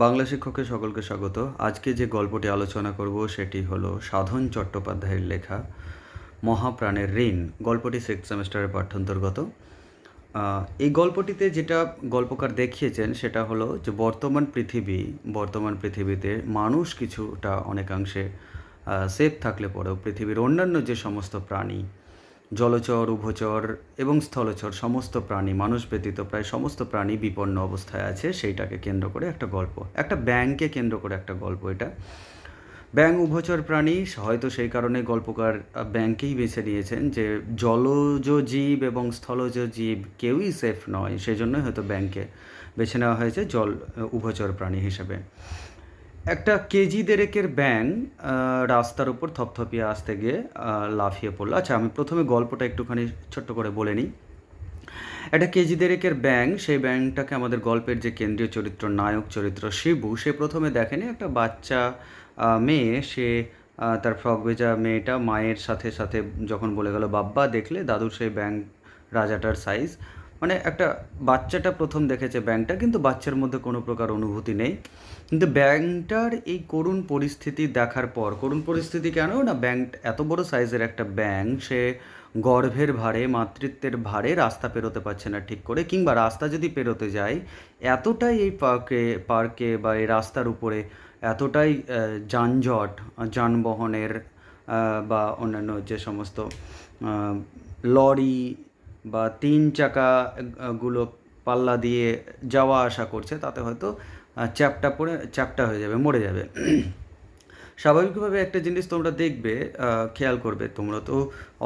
বাংলা শিক্ষকের সকলকে স্বাগত। আজকে যে গল্পটি আলোচনা করব সেটি হলো সাধন চট্টোপাধ্যায়ের লেখা মহাপ্রাণের ঋণ, গল্পটি সিক্স সেমিস্টারের পাঠ্যান্তর্গত। এই গল্পটিতে যেটা গল্পকার দেখিয়েছেন সেটা হলো যে বর্তমান পৃথিবী, বর্তমান পৃথিবীতে মানুষ কিছুটা অনেকাংশে সেফ থাকলে পরেও পৃথিবীর অন্যান্য যে সমস্ত প্রাণী জলচর, উভচর এবং স্থলচর সমস্ত প্রাণী, মানুষ ব্যতীত প্রায় সমস্ত প্রাণী বিপন্ন অবস্থায় আছে, সেইটাকে কেন্দ্র করে একটা গল্প। একটা ব্যাংকে কেন্দ্র করে একটা গল্প এটা। ব্যাং, উভচর প্রাণী, হয়তো সেই কারণে গল্পকার ব্যাংকেই বেছে নিয়েছেন যে জলজ জীব এবং স্থলজ জীব কেউই সেফ নয় সেই জন্যই হয়তো ব্যাংকে বেছে নেওয়া হয়েছে জল, উভচর প্রাণী হিসেবে। একটা কেজি দেড়েকের ব্যাং রাস্তার উপর থপথপিয়ে আসতে গিয়ে লাফিয়ে পড়ল। আচ্ছা আমি প্রথমে গল্পটা একটুখানি ছোট্ট করে বলে নিই। একটা কেজি দেড়েকের ব্যাং, সেই ব্যাংটাকে আমাদের গল্পের যে কেন্দ্রীয় চরিত্র নায়ক চরিত্র শিবু, সে প্রথমে দেখেনি। একটা বাচ্চা মেয়ে, সে তার ফ্রক ভেজা মেয়েটা মায়ের সাথে সাথে যখন বলে গেল, বাব্বা, দেখলে দাদুর সেই ব্যাং রাজাটার সাইজ একটা বাচ্চাটা প্রথম দেখেছে ব্যাংকটা, কিন্তু বাচ্চার মধ্যে কোনো প্রকার অনুভূতি নেই। কিন্তু ব্যাংকটার এই করুণ পরিস্থিতি দেখার পর, করুণ পরিস্থিতি কেন? না, ব্যাংক এত বড় সাইজের একটা ব্যাংক, সে গর্ভের ভারে, মাতৃত্বের ভারে রাস্তা পেরোতে পারছে না ঠিক করে, কিংবা রাস্তা যদি পেরোতে যায়, এতটাই এই পার্কে পার্কে বা এই রাস্তার উপরে এতটাই যানজট, যানবাহনের বা অন্যান্য যে সমস্ত লরি বা তিন চাকা গুলো পাল্লা দিয়ে যাওয়া আসা করছে, তাতে হয়তো চ্যাপটা পড়ে, চ্যাপটা হয়ে যাবে, মরে যাবে। স্বাভাবিকভাবে একটা জিনিস তোমরা দেখবে খেয়াল করবে তোমরা তো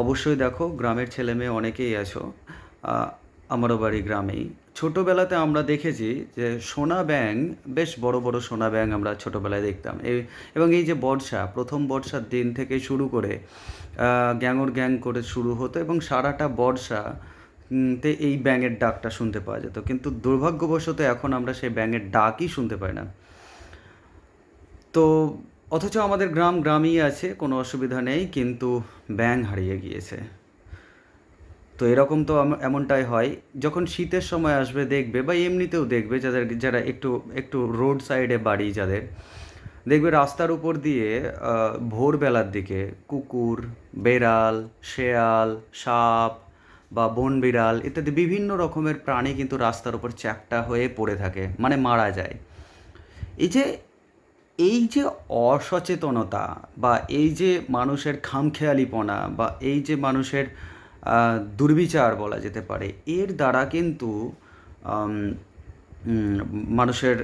অবশ্যই দেখো, গ্রামের ছেলে মেয়ে অনেকেই আছো। আমারও বাড়ি গ্রামেই। ছোটোবেলাতে আমরা দেখেছি যে সোনা ব্যাং বেশ বড় বড় সোনা ব্যাং আমরা ছোটোবেলায় দেখতাম। এবং এই যে বর্ষা, প্রথম বর্ষার দিন থেকে শুরু করে গ্যাঙর গ্যাং করে শুরু হতো এবং সারাটা বর্ষা তে এই ব্যাঙের ডাকটা শুনতে পাওয়া যেত। কিন্তু দুর্ভাগ্যবশত এখন আমরা সেই ব্যাঙের ডাকই শুনতে পাই না। তো অথচ আমাদের গ্রাম গ্রামই আছে, কোনো অসুবিধা নেই, কিন্তু ব্যাং হারিয়ে গিয়েছে। তো এরকম তো এমনটাই হয়। যখন শীতের সময় আসবে দেখবে বা এমনিতেও দেখবে যাদের, যারা একটু একটু রোড সাইডে বাড়ি যাদের, দেখবে রাস্তার উপর দিয়ে ভোরবেলার দিকে কুকুর, বেড়াল, শেয়াল, সাপ বা বন বিড়াল ইত্যাদি বিভিন্ন রকমের প্রাণী কিন্তু রাস্তার উপর চ্যাপ্টা হয়ে পড়ে থাকে মানে মারা যায়। এই যে এই যে অসচেতনতা বা এই যে মানুষের খামখেয়ালিপনা বা এই যে মানুষের দুর্বিচার বলা যেতে পারে। এর দ্বারা কিন্তু মানুষের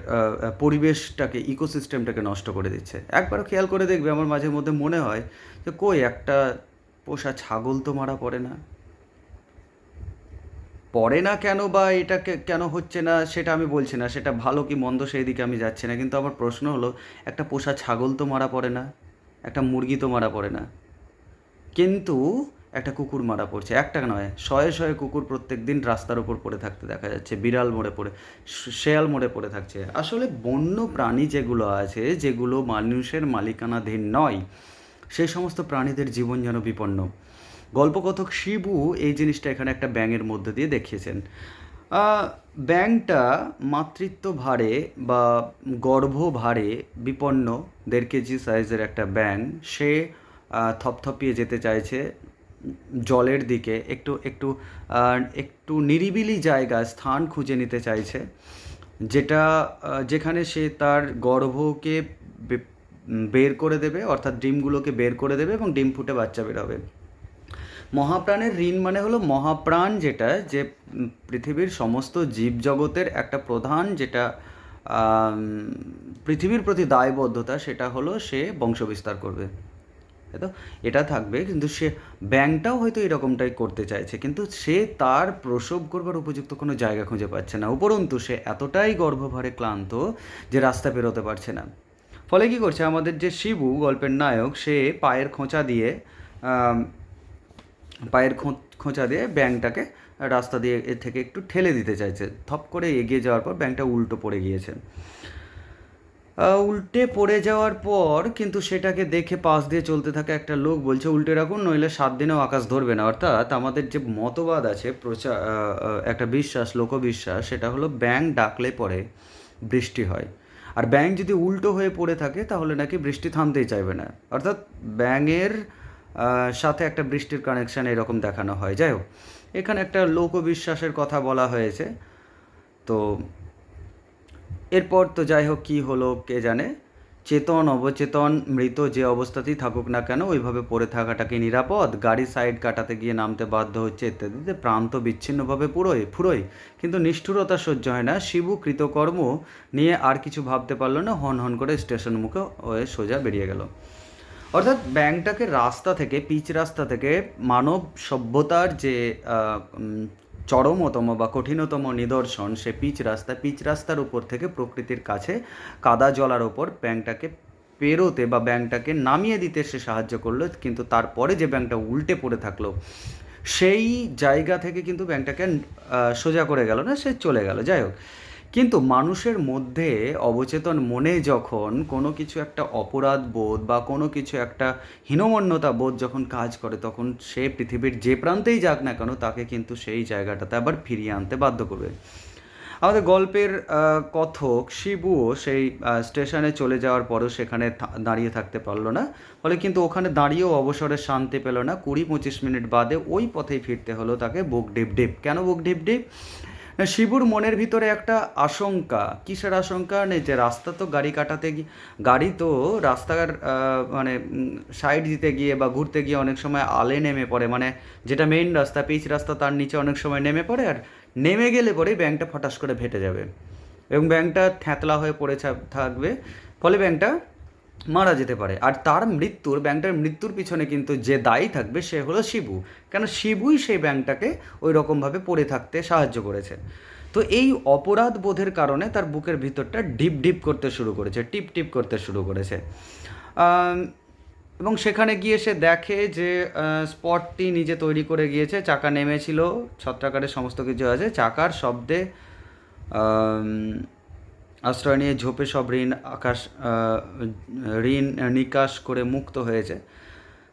পরিবেশটাকে ইকোসিস্টেমটাকে নষ্ট করে দিচ্ছে। একবারও খেয়াল করে দেখবে, আমার মাঝে মধ্যে মনে হয় যে, কই, একটা পোষা ছাগল তো মারা পড়ে না। পড়ে না কেন বা এটা কেন হচ্ছে না, সেটা আমি বলছি না। সেটা ভালো কি মন্দ সেই দিকে আমি যাচ্ছি না। কিন্তু আমার প্রশ্ন হলো, একটা পোষা ছাগল তো মারা পড়ে না, একটা মুরগি তো মারা পড়ে না। কিন্তু একটা কুকুর মারা পড়ছে। একটা নয়, শয়ে শয়ে কুকুর প্রত্যেক দিন রাস্তার উপর পড়ে থাকতে দেখা যাচ্ছে, বিড়াল মরে পড়ে শেয়াল মরে পড়ে থাকছে। আসলে বন্য প্রাণী যেগুলো আছে, যেগুলো মানুষের মালিকানাধীন নয়, সেই সমস্ত প্রাণীদের জীবন যেন বিপন্ন। গল্পকথক শিবু এই জিনিসটা এখানে একটা ব্যাঙের মধ্যে দিয়ে দেখিয়েছেন। ব্যাঙটা মাতৃত্ব ভারে বা গর্ভ ভারে বিপন্ন দেড় কেজি সাইজের একটা ব্যাঙ, সে থপথপিয়ে যেতে চাইছে জলের দিকে একটু একটু একটু নিরিবিলি জায়গা স্থান খুঁজে নিতে চাইছে, যেটা যেখানে সে তার গর্ভকে বের করে দেবে, অর্থাৎ ডিমগুলোকে বের করে দেবে এবং ডিম ফুটে বাচ্চা বেরোবে। মহাপ্রাণের ঋণ মানে হলো মহাপ্রাণ যেটা, যে পৃথিবীর সমস্ত জীবজগতের একটা প্রধান যেটা পৃথিবীর প্রতি দায়বদ্ধতা, সেটা হলো সে বংশবিস্তার করবে। তো? এটা থাকবে, কিন্তু সে ব্যাংকটাও হয়তো এরকমটাই করতে চাইছে, কিন্তু সে তার প্রসব করবার উপযুক্ত কোনো জায়গা খুঁজে পাচ্ছে না। উপরন্তু, সে এতটাই গর্ভভারে ক্লান্ত যে রাস্তা পেরোতে পারছে না। ফলে কি করছে? আমাদের যে শিবু, গল্পের নায়ক, সে পায়ের খোঁচা দিয়ে পায়ের খোঁচা দিয়ে ব্যাংকটাকে রাস্তা দিয়ে এর থেকে একটু ঠেলে দিতে চাইছে। থপ করে এগিয়ে যাওয়ার পর ব্যাংকটা উল্টো পড়ে গিয়েছে। উল্টে পড়ে যাওয়ার পর কিন্তু সেটাকে দেখে পাশ দিয়ে চলতে থাকা একটা লোক বলছে, উল্টে রাখুন, নইলে সাত দিনেও আকাশ ধরবে না। অর্থাৎ আমাদের যে মতবাদ আছে প্রচার একটা বিশ্বাস, লোকবিশ্বাস, সেটা হলো ব্যাং ডাকলে পরে বৃষ্টি হয়। আর ব্যাঙ যদি উল্টো হয়ে পড়ে থাকে, তাহলে নাকি বৃষ্টি থামতেই চাইবে না। অর্থাৎ ব্যাঙের সাথে একটা বৃষ্টির কানেকশান এরকম দেখানো হয়। যাই হোক, এখানে একটা লোকবিশ্বাসের কথা বলা হয়েছে। তো এরপর তো যাই হোক, কী হলো কে জানে? চেতন, অবচেতন, মৃত যে অবস্থাতেই থাকুক না কেন, ওইভাবে পড়ে থাকাটা কি নিরাপদ। গাড়ি সাইড কাটাতে গিয়ে নামতে বাধ্য হচ্ছে ইত্যাদিতে প্রাণ তো বিচ্ছিন্নভাবে পুরোই। ফুরোই কিন্তু নিষ্ঠুরতা সহ্য হয় না। শিবু কৃতকর্ম নিয়ে আর কিছু ভাবতে পারল না। হন হন করে স্টেশন মুখে হয়ে সোজা বেরিয়ে গেল। অর্থাৎ ব্যাংকটাকে রাস্তা থেকে, পিচ রাস্তা থেকে মানব সভ্যতার যে চরমতম বা কঠিনতম নিদর্শন, সে পিচ রাস্তা, পিচ রাস্তার উপর থেকে প্রকৃতির কাছে কাদা জলার ওপর ব্যাংকটাকে পেরোতে বা ব্যাংকটাকে নামিয়ে দিতে সে সাহায্য করল, কিন্তু তারপরে যে ব্যাংকটা উল্টে পড়ে থাকল, সেই জায়গা থেকে কিন্তু ব্যাংকটাকে সোজা করে গেল না, সে চলে গেল। যাই হোক কিন্তু মানুষের মধ্যে অবচেতন মনে যখন কোনো কিছু একটা অপরাধ বোধ বা কোনো কিছু একটা হীনমন্যতা বোধ যখন কাজ করে, তখন সে পৃথিবীর যে প্রান্তেই যাক না কেন, তাকে কিন্তু সেই জায়গাটাতে আবার ফিরিয়ে আনতে বাধ্য করবে। আমাদের গল্পের কথক শিবুও সেই স্টেশনে চলে যাওয়ার পরও সেখানে দাঁড়িয়ে থাকতে পারল না। ফলে কিন্তু ওখানে দাঁড়িয়েও অবসরের শান্তি পেল না। কুড়ি পঁচিশ মিনিট বাদে ওই পথেই ফিরতে হলো তাকে বুক ডিপ ডিপ কেন বুক ডিপ ডিপ শিবুর মনের ভিতরে একটা আশঙ্কা। কিসের আশঙ্কা? নেই যে রাস্তা তো গাড়ি কাটাতে গিয়ে, গাড়ি তো রাস্তার মানে সাইড দিতে গিয়ে বা ঘুরতে গিয়ে অনেক সময় আলে নেমে পড়ে। মানে যেটা মেইন রাস্তা পিচ রাস্তা, তার নিচে অনেক সময় নেমে পড়ে আর নেমে গেলে পরেই ব্যাংকটা ফটাস করে ফেটে যাবে। এবং ব্যাংকটা থ্যাতলা হয়ে পড়ে থাকবে। ফলে ব্যাংকটা মারা যেতে পারে। আর তার মৃত্যুর, ব্যাংকটার মৃত্যুর পিছনে কিন্তু যে দায়ী থাকবে সে হলো শিবু। কেন শিবুই সেই ব্যাংকটাকে ওই রকমভাবে পড়ে থাকতে সাহায্য করেছে। তো এই অপরাধ বোধের কারণে তার বুকের ভিতরটা ডিপ ডিপ করতে শুরু করেছে, টিপ টিপ করতে শুরু করেছে। এবং সেখানে গিয়ে সে দেখে যে স্পটটি নিজে তৈরি করে গিয়েছে, চাকা নেমেছিল, ছত্রাকারের সমস্ত কিছু আছে। চাকার শব্দে আশ্রয় নিয়ে ঝোপে সব ঋণ আকাশ ঋণ নিকাশ করে মুক্ত হয়েছে।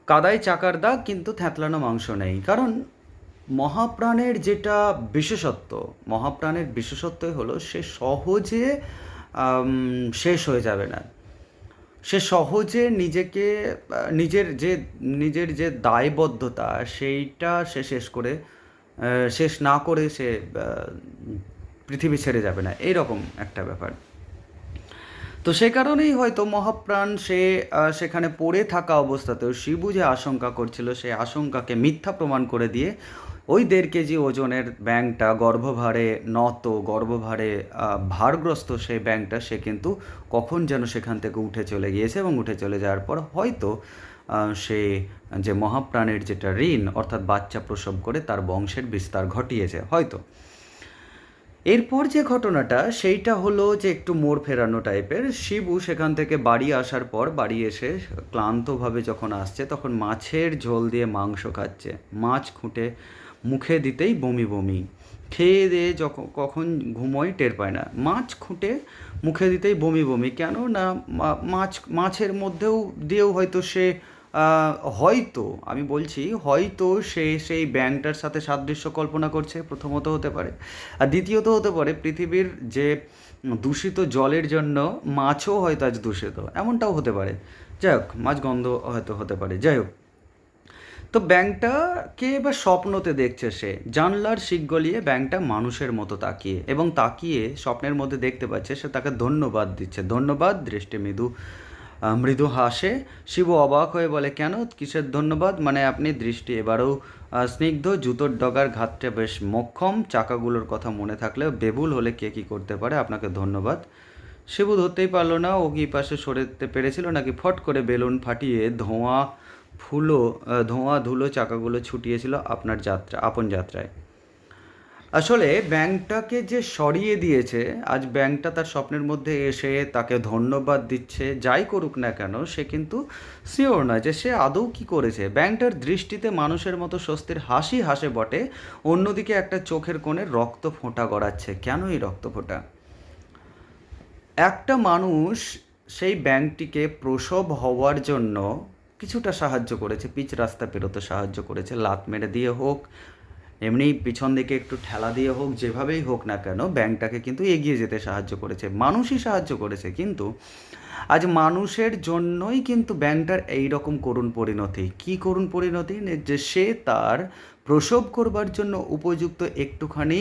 কাদায় চাকার দাগ কিন্তু থ্যাতলানো মাংস নেই। কারণ মহাপ্রাণের যেটা বিশেষত্ব, মহাপ্রাণের বিশেষত্বই হলো সে সহজে শেষ হয়ে যাবে না। সে সহজে নিজেকে, নিজের যে নিজের যে দায়বদ্ধতা, সেইটা সে শেষ করে শেষ না করে সে পৃথিবী ছেড়ে যাবে না, এইরকম একটা ব্যাপার। তো সে কারণেই হয়তো মহাপ্রাণ সে সেখানে পড়ে থাকা অবস্থাতেও শিবু যে আশঙ্কা করছিল সেই আশঙ্কাকে মিথ্যা প্রমাণ করে দিয়ে ওই দেড় কেজি ওজনের ব্যাংকটা গর্ভভারে নত, গর্ভভারে ভারগ্রস্ত সেই ব্যাংকটা সে কিন্তু কখন যেন সেখান থেকে উঠে চলে গিয়েছে এবং উঠে চলে যাওয়ার পর হয়তো সে যে মহাপ্রাণের যেটা ঋণ, অর্থাৎ বাচ্চা প্রসব করে তার বংশের বিস্তার ঘটিয়েছে, হয়তো। এরপর যে ঘটনাটা, সেইটা হলো যে একটু মোড় ফেরানো টাইপের। শিবু সেখান থেকে বাড়ি আসার পর বাড়ি এসে ক্লান্তভাবে যখন আসছে, তখন মাছের ঝোল দিয়ে মাংস খাচ্ছে। মাছ খুঁটে মুখে দিতেই বমি বমি। খেয়ে দিয়ে যখন কখন ঘুমোয় টের পায় না। মাছ খুঁটে মুখে দিতেই বমি বমি। কেন না মাছ, মাছের মধ্যেও দিয়েও হয়তো সে হয়তো, আমি বলছি, হয়তো সে সেই ব্যাংকটার সাথে সাদৃশ্য কল্পনা করছে, প্রথমত হতে পারে। আর দ্বিতীয়ত হতে পারে, পৃথিবীর যে দূষিত জলের জন্য মাছও হয়তো আজ দূষিত, এমনটাও হতে পারে। যাই হোক, মাছ গন্ধ হয়তো হতে পারে, যাই হোক। তো ব্যাংকটাকে এবার স্বপ্নতে দেখছে সে? জানলার শিক গলিয়ে ব্যাংকটা মানুষের মতো তাকিয়ে, এবং তাকিয়ে স্বপ্নের মধ্যে দেখতে পাচ্ছে, সে তাকে ধন্যবাদ দিচ্ছে। ধন্যবাদ দৃষ্টি মৃদু মৃদু হাসে। শিব অবাক হয়ে বলে, কেন? কিসের ধন্যবাদ? মানে আপনি দৃষ্টি এবারেও স্নিগ্ধ, জুতোর ডগার ঘাতটা বেশ মক্ষম। চাকাগুলোর কথা মনে থাকলেও বেবুল হলে কে কী করতে পারে? আপনাকে ধন্যবাদ। শিবু ধরতেই পারল না। ও কি পাশে সরেতে পেরেছিল নাকি ফট করে বেলুন ফাটিয়ে ধোঁয়া ফুলো ধোঁয়া ধুলো চাকাগুলো ছুটিয়েছিল আপনার যাত্রা, আপন যাত্রায়। আসলে ব্যাংকটাকে যে সরিয়ে দিয়েছে, আজ ব্যাংকটা তার স্বপ্নের মধ্যে এসে তাকে ধন্যবাদ দিচ্ছে, যাই করুক না কেন, সে কিন্তু শিওর নয় যে সে আদৌ কি করেছে। ব্যাংকটার দৃষ্টিতে মানুষের মতো স্বস্তির হাসি হাসে বটে, অন্যদিকে একটা চোখের কোণে রক্ত ফোঁটা গড়াচ্ছে। কেন এই রক্ত ফোঁটা? একটা মানুষ সেই ব্যাংকটিকে প্রসব হওয়ার জন্য কিছুটা সাহায্য করেছে, পিচ রাস্তা পেরোতে সাহায্য করেছে লাত মেরে দিয়ে হোক এমনি পিছন দিকে একটু ঠেলা দিয়ে হোক, যেভাবেই হোক না কেন, ব্যাংকটাকে কিন্তু এগিয়ে যেতে সাহায্য করেছে। মানুষই সাহায্য করেছে, কিন্তু আজ মানুষের জন্যই কিন্তু ব্যাংকটার এই রকম করুণ পরিণতি। কি করুণ পরিণতি? যে সে তার প্রসব করবার জন্য উপযুক্ত একটুখানি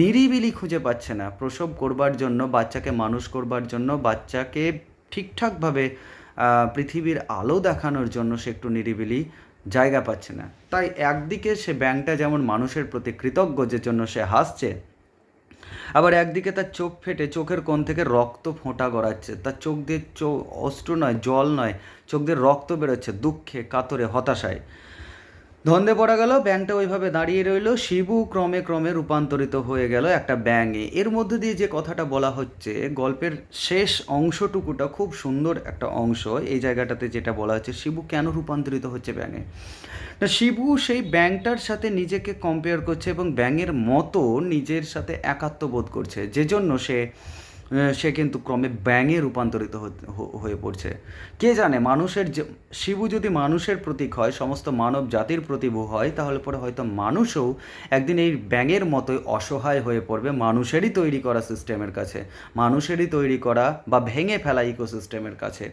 নিরিবিলি খুঁজে পাচ্ছে না। প্রসব করবার জন্য, বাচ্চাকে মানুষ করবার জন্য, বাচ্চাকে ঠিকঠাকভাবে পৃথিবীর আলো দেখানোর জন্য সে একটু নিরিবিলি জায়গা পাচ্ছে না। তাই একদিকে সে ব্যাংকটা যেমন মানুষের প্রতি কৃতজ্ঞ যে জন্য সে হাসছে, আবার একদিকে তার চোখ ফেটে চোখের কোণ থেকে রক্ত ফোঁটা গড়াচ্ছে। তার চোখ দিয়ে চো অস্ত্র নয়, জল নয়, চোখ দিয়ে রক্ত বেরোচ্ছে দুঃখে, কাতরে, হতাশায়। ধন্দে পড়া গেল, ব্যাংকটা ওইভাবে দাঁড়িয়ে রইল, শিবু ক্রমে ক্রমে রূপান্তরিত হয়ে গেল একটা ব্যাঙে। এর মধ্যে দিয়ে যে কথাটা বলা হচ্ছে, গল্পের শেষ অংশটুকুটা খুব সুন্দর একটা অংশ। এই জায়গাটাতে যেটা বলা হচ্ছে, শিবু কেন রূপান্তরিত হচ্ছে ব্যাঙে? না, শিবু সেই ব্যাংকটার সাথে নিজেকে কম্পেয়ার করছে এবং ব্যাঙের মতো নিজের সাথে একাত্ম বোধ করছে যে জন্য সে সে কিন্তু ক্রমে ব্যাঙে রূপান্তরিত হয়ে পড়ছে। কে জানে, মানুষের যে, শিবু যদি মানুষের প্রতীক হয়, সমস্ত মানব জাতির প্রতিভু হয়, তাহলে পরে হয়তো মানুষও একদিন এই ব্যাঙের মতোই অসহায় হয়ে পড়বে, মানুষেরই তৈরি করা সিস্টেমের কাছে, মানুষেরই তৈরি করা বা ভেঙে ফেলা ইকোসিস্টেমের কাছে।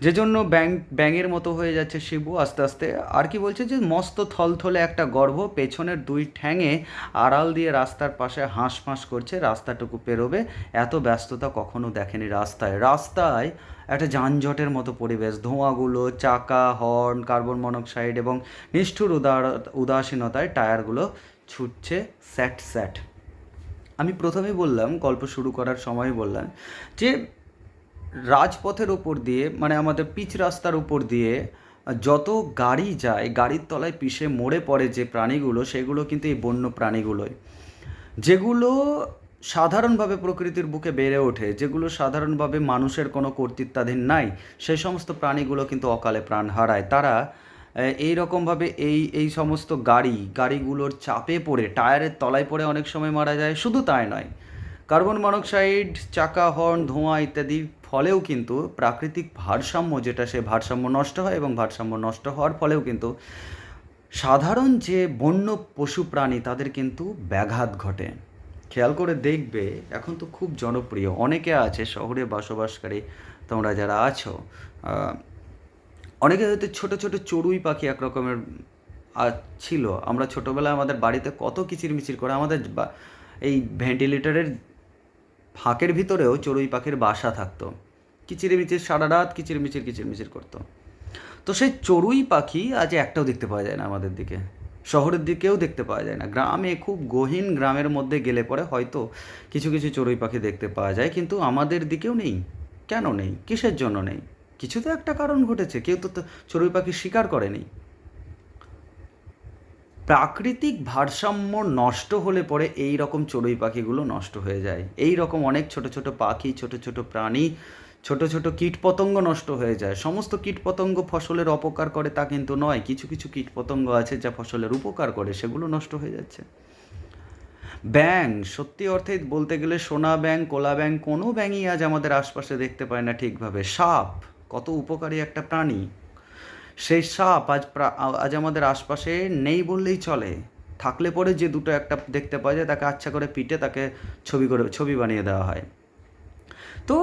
যে জন্য ব্যাং, ব্যাঙের মতো হয়ে যাচ্ছে শিবু আস্তে আস্তে। আর কি বলছে যে, মস্ত থলথলে একটা গর্ভ, পেছনের দুই ঠ্যাঙে আড়াল দিয়ে রাস্তার পাশে হাঁস ফাঁস করছে, রাস্তাটুকু পেরোবে। এত ব্যস্ততা কখনো দেখেনি রাস্তায়। রাস্তায় একটা যানজটের মতো পরিবেশ, ধোঁয়াগুলো, চাকা, হর্ন, কার্বন মনোক্সাইড এবং নিষ্ঠুর উদার, উদাসীনতায় টায়ারগুলো ছুটছে স্যাট স্যাট। আমি প্রথমেই বললাম, গল্প শুরু করার সময় বললাম যে রাজপথের ওপর দিয়ে মানে আমাদের পিচ রাস্তার উপর দিয়ে, যত গাড়ি যায়, গাড়ির তলায় পিষে মরে পড়ে যে প্রাণীগুলো, সেগুলো কিন্তু এই বন্য প্রাণীগুলোই। যেগুলো সাধারণভাবে প্রকৃতির বুকে বেড়ে ওঠে, যেগুলো সাধারণভাবে মানুষের কোনো কর্তৃত্বাধীন নাই, সেই সমস্ত প্রাণীগুলো কিন্তু অকালে প্রাণ হারায়। তারা এই রকমভাবে এই এই সমস্ত গাড়ি, গাড়িগুলোর চাপে পড়ে, টায়ারের তলায় পড়ে অনেক সময় মারা যায়, শুধু তাই নয়। কার্বন মনোক্সাইড, চাকা, হর্ন, ধোঁয়া ইত্যাদি ফলেও কিন্তু প্রাকৃতিক ভারসাম্য, যেটা সে ভারসাম্য নষ্ট হয় এবং ভারসাম্য নষ্ট হওয়ার ফলেও কিন্তু সাধারণ যে বন্য পশু প্রাণী, তাদের কিন্তু ব্যাঘাত ঘটে। খেয়াল করে দেখবে, এখন তো খুব জনপ্রিয়। অনেকে আছে, শহরে বসবাসকারী তোমরা যারা আছো অনেকে হয়তো ছোটো ছোটো চড়ুই পাখি এক রকমের ছিল। আমরা ছোটোবেলায় আমাদের বাড়িতে কত কিচিরমিচির করে আমাদের এই ভেন্টিলেটারের ফাঁকের ভিতরেও চড়ুই পাখির বাসা থাকতো। কিচিরমিচির সারা রাত কিচিরমিচির কিচিরমিচির করতো। তো সেই চড়ুই পাখি আজ একটাও দেখতে পাওয়া যায় না আমাদের দিকে। শহরের দিকেও দেখতে পাওয়া যায় না। গ্রামে খুব গহীন গ্রামের মধ্যে গেলে পরে হয়তো কিছু কিছু চড়ুই পাখি দেখতে পাওয়া যায়, কিন্তু আমাদের দিকেও নেই। কেন নেই? কিসের জন্য নেই? কিছু তো একটা কারণ ঘটেছে। কেউ তো চড়ুই পাখি শিকার করেনি। প্রাকৃতিক ভারসাম্য নষ্ট হলে পরে এই রকম চড়ুই পাখিগুলো নষ্ট হয়ে যায়। এই রকম অনেক ছোট ছোট পাখি, ছোট ছোট প্রাণী, ছোট ছোট কীটপতঙ্গ নষ্ট হয়ে যায়। সমস্ত কীটপতঙ্গ ফসলের অপকার করে তা কিন্তু নয়, কিছু কিছু কীটপতঙ্গ আছে যা ফসলের উপকার করে, সেগুলো নষ্ট হয়ে যাচ্ছে। ব্যাং সত্যি অর্থে বলতে গেলে সোনা ব্যাং কোলা ব্যাং কোনো ব্যাঙই আজ আমাদের আশপাশে দেখতে পায় না ঠিকভাবে। সাপ, কত উপকারী একটা প্রাণী। সেই সাপ আজ আজ আমাদের আশপাশে নেই বললেই চলে। থাকলে পরে যে দুটো একটা দেখতে পাওয়া যায়, তাকে আচ্ছা করে পিটে তাকে ছবি করে, ছবি বানিয়ে দেওয়া হয়। তো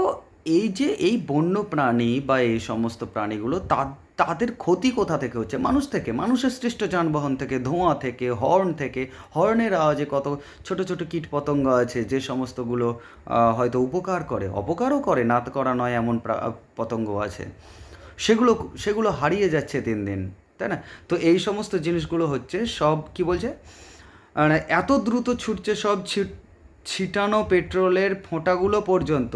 এই যে এই বন্য প্রাণী বা এই সমস্ত প্রাণীগুলো তা তাদের ক্ষতি কোথা থেকে হচ্ছে? মানুষ থেকে। মানুষের সৃষ্ট যানবাহন থেকে, ধোঁয়া থেকে, হর্ন থেকে। হর্নের আওয়াজে কত ছোট ছোট কীট পতঙ্গ আছে, যে সমস্তগুলো হয়তো উপকার করে। অপকারও করে না করা নয় এমন পতঙ্গ আছে। সেগুলো সেগুলো হারিয়ে যাচ্ছে দিন দিন, তাই না? তো এই সমস্ত জিনিসগুলো হচ্ছে সব, কি বলছে? মানে এত দ্রুত ছুটছে সব ছিটানো পেট্রোলের ফোঁটাগুলো পর্যন্ত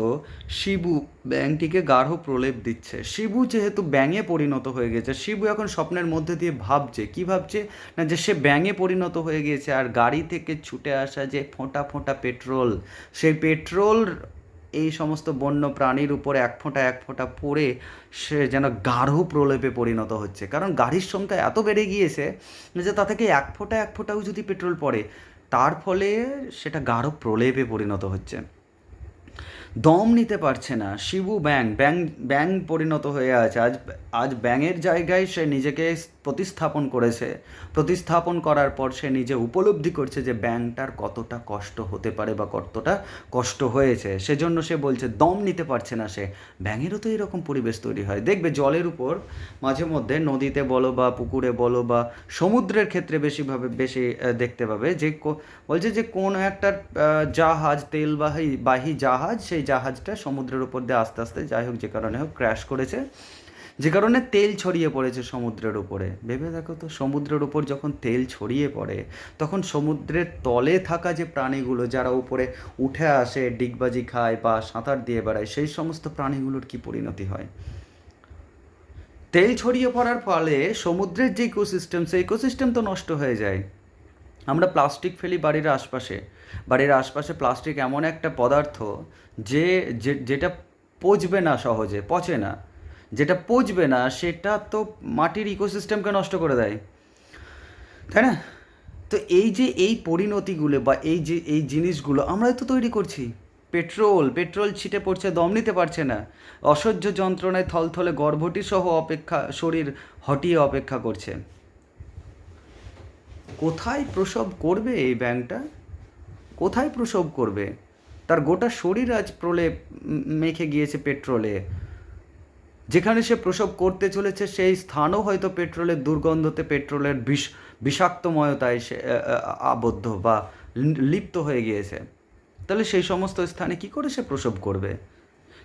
শিবু ব্যাংটিকে গাঢ় প্রলেপ দিচ্ছে। শিবু যেহেতু ব্যাঙে পরিণত হয়ে গেছে, শিবু এখন স্বপ্নের মধ্যে দিয়ে ভাবছে। কি ভাবছে? না যে সে ব্যাঙে পরিণত হয়ে গিয়েছে আর গাড়ি থেকে ছুটে আসা যে ফোঁটা ফোঁটা পেট্রোল, সেই পেট্রোল এই সমস্ত বন্য প্রাণীর উপরে এক ফোঁটা এক ফোঁটা পড়ে সে যেন গাঢ় প্রলেপে পরিণত হচ্ছে। কারণ গাড়ির সংখ্যা এত বেড়ে গিয়েছে যে তা থেকে এক ফোঁটা, এক ফোঁটাও যদি পেট্রোল পড়ে, তার ফলে সেটা গাঢ় প্রলেপে পরিণত হচ্ছে। দম নিতে পারছে না। শিবু ব্যাং ব্যাং ব্যাং পরিণত হয়ে আছে। আজ আজ ব্যাঙের জায়গায় সে নিজেকে প্রতিস্থাপন করেছে। প্রতিস্থাপন করার পর সে নিজে উপলব্ধি করছে যে ব্যাংটার কতটা কষ্ট হতে পারে বা কতটা কষ্ট হয়েছে। সেজন্য সে বলছে, দম নিতে পারছে না সে। ব্যাঙেরও তো এরকম পরিবেশ তৈরি হয়। দেখবে জলের উপর মাঝে মধ্যে নদীতে বলো বা পুকুরে বলো বা সমুদ্রের ক্ষেত্রে বেশিভাবে, বেশি দেখতে পাবে যে বলছে যে কোন একটা জাহাজ তেলবাহী বাহী জাহাজ সেই জাহাজটা সমুদ্রের উপর দিয়ে আস্তে আস্তে, যাই হোক যে কারণে হোক ক্র্যাশ করেছে। যে কারণে তেল ছড়িয়ে পড়েছে সমুদ্রের উপরে। ভেবে দেখো তো, সমুদ্রের উপর যখন তেল ছড়িয়ে পড়ে, তখন সমুদ্রের তলে থাকা যে প্রাণীগুলো, যারা উপরে উঠে আসে, ডিগবাজি খায় বা সাঁতার দিয়ে বেড়ায়, সেই সমস্ত প্রাণীগুলোর কি পরিণতি হয়? তেল ছড়িয়ে পড়ার ফলে সমুদ্রের যে ইকোসিস্টেম সেই ইকোসিস্টেম তো নষ্ট হয়ে যায়। আমরা প্লাস্টিক ফেলি বাড়ির আশপাশে। বাড়ির আশপাশে প্লাস্টিক এমন একটা পদার্থ যে যেটা পচবে না সহজে, পচে না। যেটা পচবে না, সেটা তো মাটির ইকোসিস্টেমকে নষ্ট করে দেয়। তাই না? তো এই যে, এই পরিণতিগুলো বা এই যে, এই জিনিসগুলো আমরাই তো তৈরি করছি। পেট্রোল পেট্রোল ছিটে পড়ছে, দম নিতে পারছে না। অসহ্য যন্ত্রণায় থলথলে গর্ভটি সহ অপেক্ষা, শরীর হটিয়ে অপেক্ষা করছে। কোথায় প্রসব করবে এই ব্যাংকটা? কোথায় প্রসব করবে? তার গোটা শরীর আজ প্রলে মেখে গিয়েছে পেট্রোলে। যেখানে সে প্রসব করতে চলেছে, সেই স্থানও হয়তো পেট্রোলের দুর্গন্ধতে পেট্রোলের বিষ, বিষাক্তময়তায় সে আবদ্ধ বা লিপ্ত হয়ে গিয়েছে। তাহলে সেই সমস্ত স্থানে কি করে সে প্রসব করবে?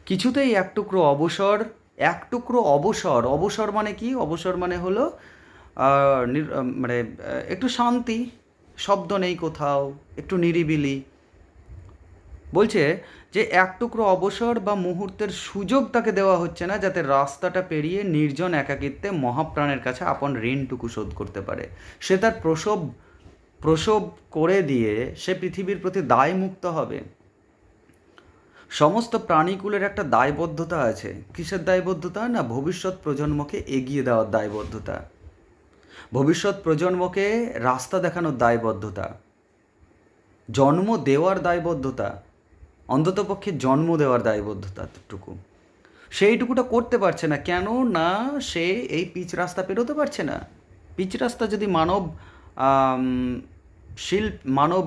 কিছুতেই এক টুকরো অবসর, এক টুকরো অবসর। অবসর মানে কি? অবসর মানে হলো মানে একটু শান্তি, শব্দ নেই কোথাও, একটু নিরিবিলি। বলছে যে, এক টুকরো অবসর বা মুহূর্তের সুযোগ তাকে দেওয়া হচ্ছে না, যাতে রাস্তাটা পেরিয়ে নির্জন একাকিত্বে মহাপ্রাণের কাছে আপন ঋণটুকু শোধ করতে পারে। সে তার প্রসব প্রসব করে দিয়ে সে পৃথিবীর প্রতি দায় মুক্ত হবে। সমস্ত প্রাণীকুলের একটা দায়বদ্ধতা আছে। কিসের দায়বদ্ধতা? না, ভবিষ্যৎ প্রজন্মকে এগিয়ে দেওয়ার দায়বদ্ধতা। ভবিষ্যৎ প্রজন্মকে রাস্তা দেখানোর দায়বদ্ধতা জন্ম দেওয়ার দায়বদ্ধতা অন্ততপক্ষে জন্ম দেওয়ার দায়বদ্ধতাটুকু। সেইটুকুটা করতে পারছে না কেন না সে এই পিচ রাস্তা পেরোতে পারছে না? পিচ রাস্তা যদি মানব শিল্প মানব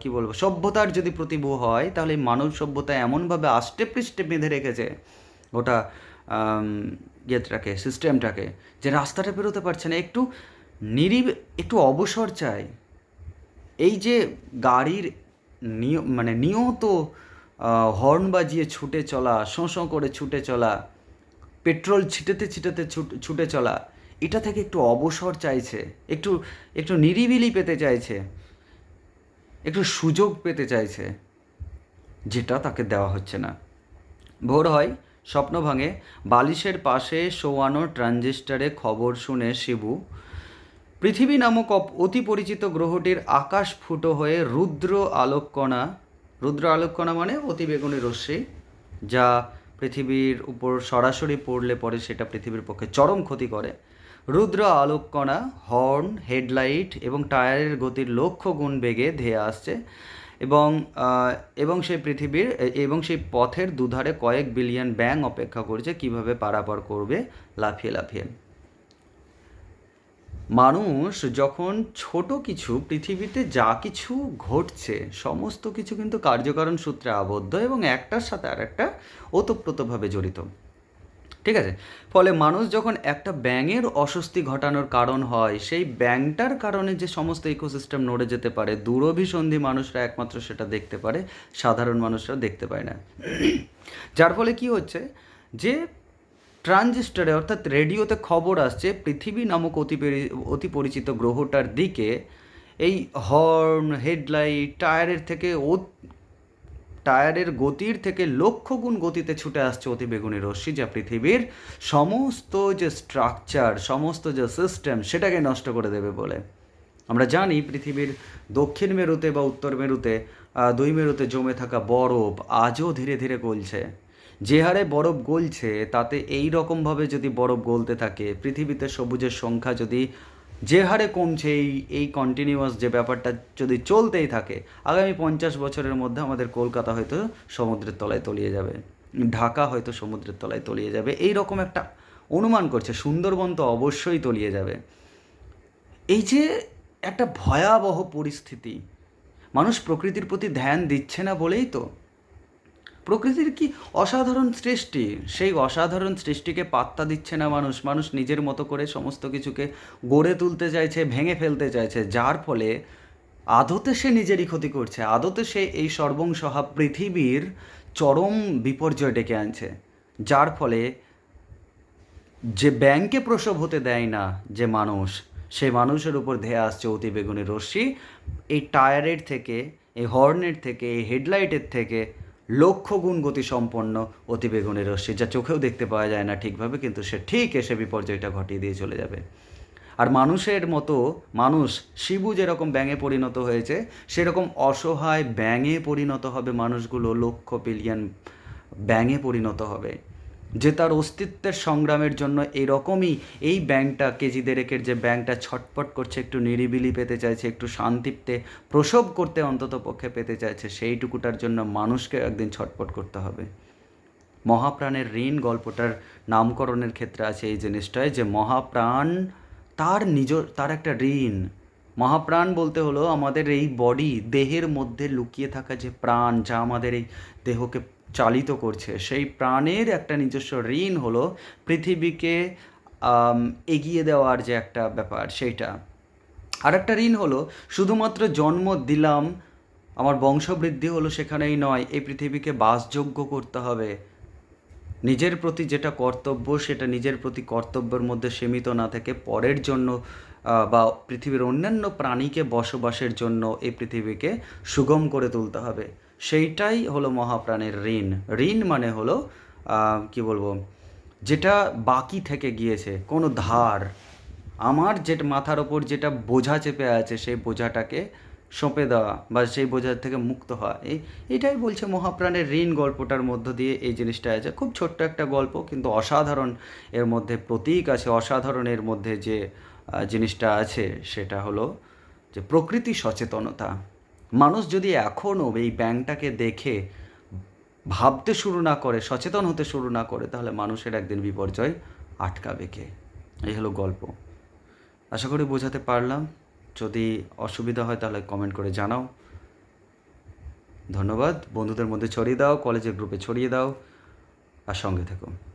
কি বলব সভ্যতার যদি প্রতিভূ হয় তাহলে মানব সভ্যতা এমনভাবে আষ্টে পৃষ্ঠে বেঁধে রেখেছে আম, ইয়েটাকে সিস্টেমটাকে যে রাস্তাটা পেরোতে পারছে না, একটু নিরিব, একটু অবসর চাই। এই যে গাড়ির নিয় মানে নিয়ত হর্ন বাজিয়ে ছুটে চলা, শোঁ শোঁ করে ছুটে চলা, পেট্রোল ছিটাতে ছিটাতে ছুটে চলা, এটা থেকে একটু অবসর চাইছে, একটু একটু নিরিবিলি পেতে চাইছে, একটু সুযোগ পেতে চাইছে, যেটা তাকে দেওয়া হচ্ছে না। ভোর হয় স্বপ্ন ভাঙে। বালিশের পাশে শোয়ানো ট্রানজিস্টারে খবর শুনে শিবু, পৃথিবী নামক অতি পরিচিত গ্রহটির আকাশ ফুটো হয়ে রুদ্র আলোককণা রুদ্র আলোককণা মানে অতি বেগুনি রশ্মি, যা পৃথিবীর উপর সরাসরি পড়লে পরে সেটা পৃথিবীর পক্ষে চরম ক্ষতি করে। রুদ্র আলোককণা, হর্ন, হেডলাইট এবং টায়ারের গতির লক্ষ গুণ বেগে ধেয়ে আসছে। এবং এবং সেই পৃথিবীর এবং সেই পথের দুধারে কয়েক বিলিয়ন ব্যাং অপেক্ষা করছে কীভাবে পারাপার করবে লাফিয়ে লাফিয়ে। মানুষ যখন ছোট কিছু, পৃথিবীতে যা কিছু ঘটছে, সমস্ত কিছু কিন্তু কার্যকারণ সূত্রে আবদ্ধ এবং একটার সাথে আর একটা ওতপ্রোতভাবে জড়িত। ঠিক আছে? ফলে মানুষ যখন একটা ব্যাঙের অস্বস্তি ঘটানোর কারণ হয়, সেই ব্যাংটার কারণে যে সমস্ত ইকোসিস্টেম নড়ে যেতে পারে, দূরভিসন্ধি মানুষরা একমাত্র সেটা দেখতে পারে, সাধারণ মানুষরা দেখতে পায় না। যার ফলে কি হচ্ছে যে, ট্রানজিস্টারে অর্থাৎ রেডিওতে খবর আসছে, পৃথিবী নামক অতি অতি পরিচিত গ্রহটার দিকে এই হর্ন, হেডলাইট, টায়ারের থেকে টায়ারের গতির থেকে লক্ষ গুণ গতিতে ছুটে আসছে অতি বেগুনি রশ্মি, যা পৃথিবীর সমস্ত যে স্ট্রাকচার সমস্ত যে সিস্টেম সেটাকে নষ্ট করে দেবে বলে। আমরা জানি পৃথিবীর দক্ষিণ মেরুতে বা উত্তর মেরুতে দুই মেরুতে জমে থাকা বরফ আজও ধীরে ধীরে গলছে। যে হারে বরফ গলছে, তাতে এই রকমভাবে যদি বরফ গলতে থাকে, পৃথিবীতে সবুজের সংখ্যা যদি যে হারে কমছে এই এই কন্টিনিউয়াস যে ব্যাপারটা যদি চলতেই থাকে, আগামী পঞ্চাশ বছরের মধ্যে আমাদের কলকাতা হয়তো সমুদ্রের তলায় তলিয়ে যাবে, ঢাকা হয়তো সমুদ্রের তলায় তলিয়ে যাবে, এই রকম একটা অনুমান করছে, সুন্দরবন তো অবশ্যই তলিয়ে যাবে। এই যে একটা ভয়াবহ পরিস্থিতি, মানুষ প্রকৃতির প্রতি ধ্যান দিচ্ছে না বলেই তো প্রকৃতির কি অসাধারণ সৃষ্টি? সেই অসাধারণ সৃষ্টিকে পাত্তা দিচ্ছে না মানুষ। মানুষ নিজের মতো করে সমস্ত কিছুকে গড়ে তুলতে চাইছে, ভেঙে ফেলতে চাইছে। যার ফলে আদতে সে নিজেরই ক্ষতি করছে। আদতে সে এই সর্বংসহা পৃথিবীর চরম বিপর্যয় ডেকে আনছে। যার ফলে যে ব্যাংকে প্রসব হতে দেয় না যে মানুষ, সে মানুষের উপর ধেয়ে আসছে অতি বেগুনি রশ্মি। এই টায়ারের থেকে, এই হর্নের থেকে, এই হেডলাইটের থেকে লক্ষ গুণ গতিসম্পন্ন অতি বেগুনি রশ্মি, যা চোখেও দেখতে পাওয়া যায় না ঠিকভাবে, কিন্তু সে ঠিক এসে বিপর্যয়টা ঘটিয়ে দিয়ে চলে যাবে। আর মানুষের মতো মানুষ, শিবু যেরকম ব্যাঙে পরিণত হয়েছে, সেরকম অসহায় ব্যাঙে পরিণত হবে মানুষগুলো লক্ষ বিলিয়ন ব্যাঙে পরিণত হবে। যে তার অস্তিত্বের সংগ্রামের জন্য এরকমই এই ব্যাংকটা কেজি দেড়েকের যে ব্যাংকটা ছটপট করছে, একটু নিরিবিলি পেতে চাইছে, একটু শান্তিতে প্রসব করতে অন্তত পক্ষে পেতে চাইছে, সেইটুকুটার জন্য মানুষকে একদিন ছটপট করতে হবে। মহাপ্রাণের ঋণ গল্পটার নামকরণের ক্ষেত্রে আছে এই জিনিসটায় যে মহাপ্রাণ তার নিজ, তার একটা ঋণ। মহাপ্রাণ বলতে হলো আমাদের এই বডি দেহের মধ্যে লুকিয়ে থাকা যে প্রাণ, যা আমাদের এই দেহকে চালিত করছে। সেই প্রাণের একটা নিজস্ব ঋণ হলো পৃথিবীকে এগিয়ে দেওয়ার যে একটা ব্যাপার, সেইটা। আর একটা ঋণ হলো, শুধুমাত্র জন্ম দিলাম, আমার বংশবৃদ্ধি হলো সেখানেই নয়, এই পৃথিবীকে বাসযোগ্য করতে হবে। নিজের প্রতি যেটা কর্তব্য, সেটা নিজের প্রতি কর্তব্যের মধ্যে সীমিত না থেকে পরের জন্য বা পৃথিবীর অন্যান্য প্রাণীকে বসবাসের জন্য এই পৃথিবীকে সুগম করে তুলতে হবে। সেইটাই হলো মহাপ্রাণের ঋণ। ঋণ মানে হলো কি বলব, যেটা বাকি থেকে গিয়েছে, কোনো ধার। আমার যেটা মাথার ওপর যেটা বোঝা চেপে আছে, সেই বোঝাটাকে সঁপে দেওয়া বা সেই বোঝার থেকে মুক্ত হওয়া। এই, এটাই বলছে মহাপ্রাণের ঋণ গল্পটার মধ্য দিয়ে এই জিনিসটা আছে। খুব ছোট্ট একটা গল্প, কিন্তু অসাধারণ এর মধ্যে প্রতীক আছে অসাধারণ এর মধ্যে যে জিনিসটা আছে, সেটা হলো যে প্রকৃতি সচেতনতা। মানুষ যদি এখনও এই ব্যাংকটাকে দেখে ভাবতে শুরু না করে, সচেতন হতে শুরু না করে, তাহলে মানুষের একদিন বিপর্যয় আটকাবে কে? এই হলো গল্প। আশা করি বোঝাতে পারলাম। যদি অসুবিধা হয় তাহলে কমেন্ট করে জানাও। ধন্যবাদ। বন্ধুদের মধ্যে ছড়িয়ে দাও কলেজের গ্রুপে ছড়িয়ে দাও। আর সঙ্গে থেকো।